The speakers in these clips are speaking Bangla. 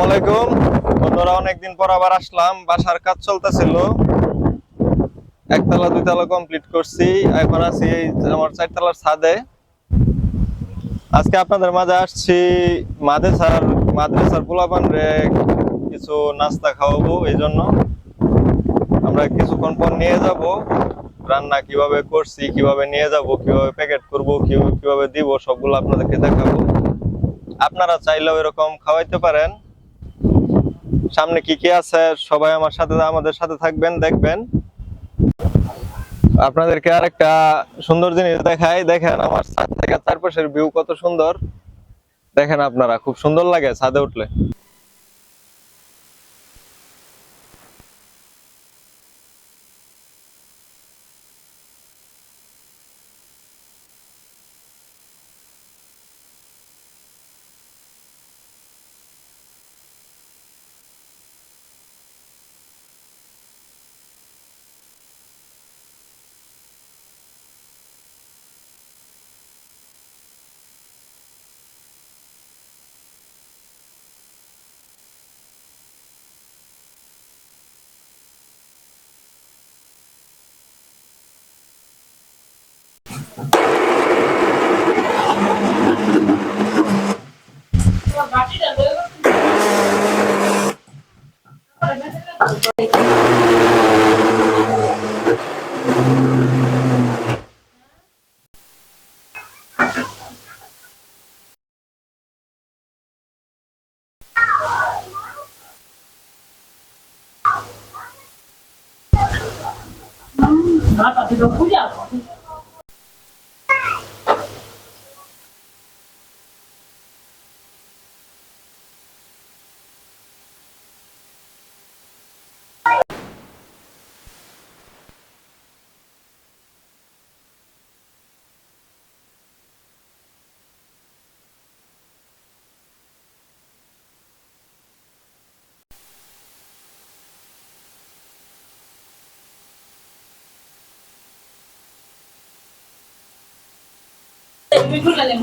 আসসালামু বন্ধুরা, অনেকদিন পর আবার আসলাম। বাসার কাজ চলতেছিল। একতলা, দুইতলা কমপ্লিট করছি। এখন আছি এই আমার চারতলার ছাদে। আজকে আপনাদের মাঝে আসছি মাদ্রাসার মাদ্রাসার পোলাপান রে কিছু নাস্তা খাওয়াবো, এই জন্য। আমরা কিছুক্ষণ পর নিয়ে যাব। রান্না কীভাবে করছি, কীভাবে নিয়ে যাব, কীভাবে প্যাকেট করব কীভাবে দিব, সবগুলো আপনাদেরকে দেখাবো। আপনারা চাইলেও এরকম খাওয়াইতে পারেন। সামনে কি কি আছে, সবাই আমার সাথে, আমাদের সাথে থাকবেন, দেখবেন। আপনাদেরকে আর একটা সুন্দর জিনিস দেখাই। দেখেন, আমার ছাদ থেকে চারপাশের ভিউ কত সুন্দর। দেখেন আপনারা, খুব সুন্দর লাগে ছাদে উঠলে। 나가 이거 뿌려. Mấy bước là làm?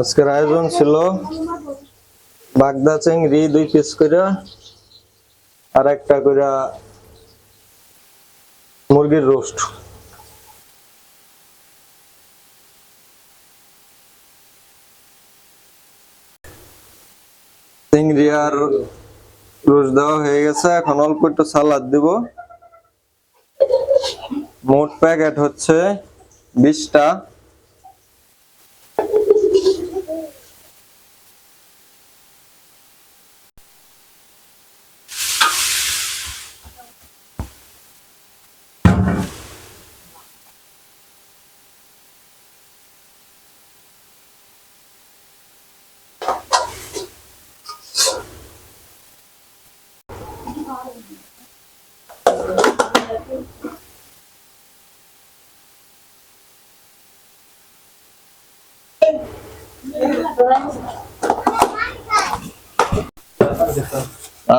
আজকের আয়োজন ছিল বাগদা চিংড়ি দুই পিস করে আর একটা করে মুরগির রোস্ট। চিংড়ি আর রোস্ট দেওয়া হয়ে গেছে, এখন অল্প একটু সালাদ দিব। মোট প্যাকেট হচ্ছে বিশটা।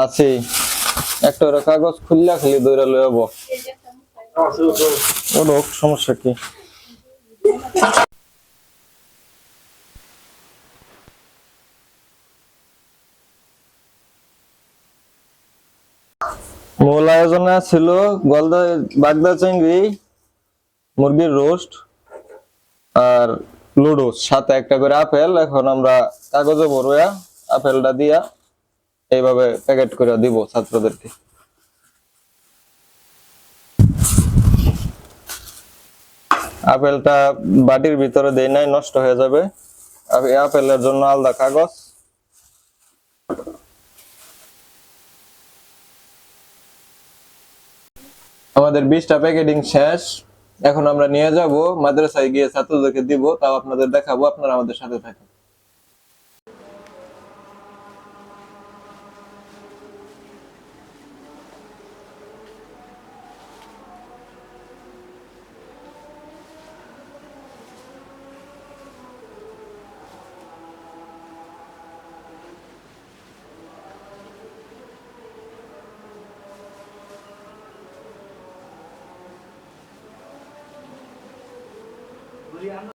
আছি। একটা কাগজ খুললা, খালি দৌড়া লয়ে যাব সমস্যা কি? মূল আয়োজনে ছিল গলদা, বাগদা চিংড়ি, মুরগির রোস্ট, আর লুডুস সাথে একটা করে আপেল। এখন আমরা কাগজে ভরুয়া, আপেলটা দিয়া এইভাবে প্যাকেট করে দিব ছাত্রদেরকে। আপেলটা বাটির ভিতরে দেই নাই, নষ্ট হয়ে যাবে। আপেলের জন্য আলাদা কাগজ। আমাদের বিশটা প্যাকেটিং শেষ। এখন আমরা নিয়ে যাব, মাদ্রাসায় গিয়ে ছাত্রদেরকে দিব, তাও আপনাদের দেখাবো, আপনারা আমাদের সাথে থাকুন। estudiando.